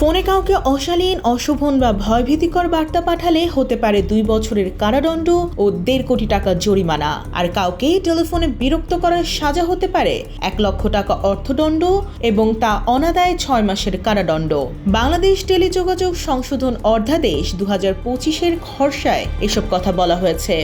ফোনে কাউকে অশালীন, অশোভন বা ভয়ভীতিকর বার্তা পাঠালে হতে পারে দুই বছরের কারাদণ্ড ও দেড় কোটি টাকা জরিমানা। আর কাউকে টেলিফোনে বিরক্ত করার সাজা হতে পারে এক লক্ষ টাকা অর্থদণ্ড এবং তা অনাদায়ে ছয় মাসের কারাদণ্ড। বাংলাদেশ টেলিযোগাযোগ সংশোধন অর্ধাদেশ দু হাজার পঁচিশের খরসায় এসব কথা বলা হয়েছে।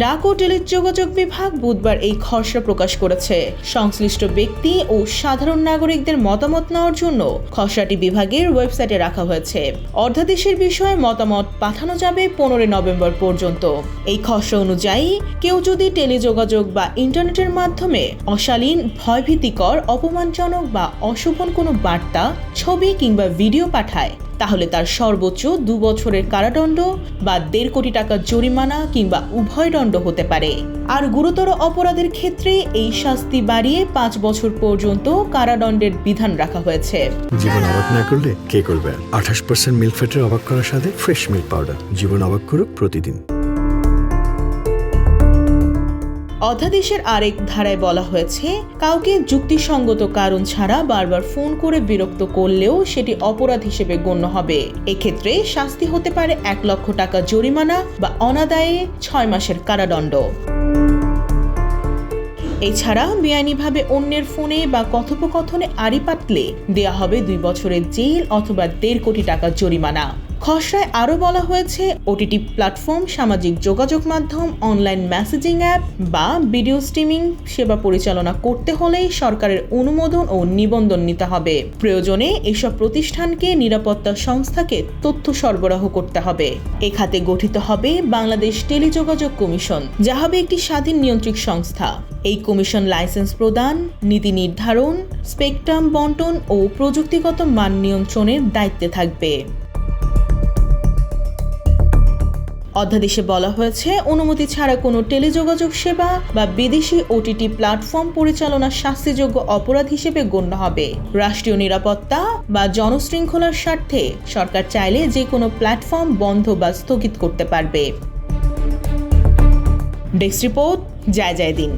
ডাক ও টেলিযোগাযোগ বিভাগ বুধবার এই খসড়া প্রকাশ করেছে। সংশ্লিষ্ট ব্যক্তি ও সাধারণ নাগরিকদের মতামত নেওয়ার জন্য খসড়াটি বিভাগের ওয়েবসাইটে রাখা হয়েছে। অর্ধাদেশের বিষয়ে মতামত পাঠানো যাবে পনেরোই নভেম্বর পর্যন্ত। এই খসড়া অনুযায়ী, কেউ যদি টেলিযোগাযোগ বা ইন্টারনেটের মাধ্যমে অশালীন, ভয়ভীতিকর, অপমানজনক বা অশোভন কোনো বার্তা, ছবি কিংবা ভিডিও পাঠায় তাহলে তার সর্বোচ্চ দু বছরের কারাদণ্ড বা দেড় কোটি টাকা জরিমানা কিংবা উভয় দণ্ড হতে পারে। আর গুরুতর অপরাধের ক্ষেত্রে এই শাস্তি বাড়িয়ে পাঁচ বছর পর্যন্ত কারাদণ্ডের বিধান রাখা হয়েছে। জীবন অবাক না করলে কে করবে? আঠাশ পার্সেন্ট মিল্ক ফ্যাটের অবাক করার সাথে ফ্রেশ মিল্ক পাউডার জীবন অবাক করুক প্রতিদিন। অধ্যাদেশের আরেক ধারায় বলা হয়েছে, কাউকে যুক্তিসঙ্গত কারণ ছাড়া বারবার ফোন করে বিরক্ত করলেও সেটি অপরাধ হিসেবে গণ্য হবে। এক্ষেত্রে শাস্তি হতে পারে এক লক্ষ টাকা জরিমানা বা অনাদায়ে ছয় মাসের কারাদণ্ড। এছাড়া বেআইনিভাবে অন্যের ফোনে বা কথোপকথনে আড়ি পাতলে দেয়া হবে দুই বছরের জেল অথবা দেড় কোটি টাকা জরিমানা। খসড়ায় আরও বলা হয়েছে, ওটিটি প্ল্যাটফর্ম, সামাজিক যোগাযোগ মাধ্যম, অনলাইন মেসেজিং অ্যাপ বা ভিডিও স্ট্রিমিং সেবা পরিচালনা করতে হলেই সরকারের অনুমোদন ও নিবন্ধন নিতে হবে। প্রয়োজনে এসব প্রতিষ্ঠানকে নিরাপত্তা সংস্থাকে তথ্য সরবরাহ করতে হবে। এ খাতে গঠিত হবে বাংলাদেশ টেলিযোগাযোগ কমিশন, যা হবে একটি স্বাধীন নিয়ন্ত্রক সংস্থা। এই কমিশন লাইসেন্স প্রদান, নীতি নির্ধারণ, স্পেকট্রাম বন্টন ও প্রযুক্তিগত মান নিয়ন্ত্রণের দায়িত্বে থাকবে। অধ্যাদেশে বলা হয়েছে, অনুমতি ছাড়া কোনো টেলিযোগাযোগ সেবা বা বিদেশি ওটিটি প্ল্যাটফর্ম পরিচালনা শাস্তিযোগ্য অপরাধ হিসেবে গণ্য হবে। রাষ্ট্রীয় নিরাপত্তা বা জনশৃঙ্খলার স্বার্থে সরকার চাইলে যে কোনো প্ল্যাটফর্ম বন্ধ বা স্থগিত করতে পারবে। ডেস্ক রিপোর্ট যায় যায় দিন।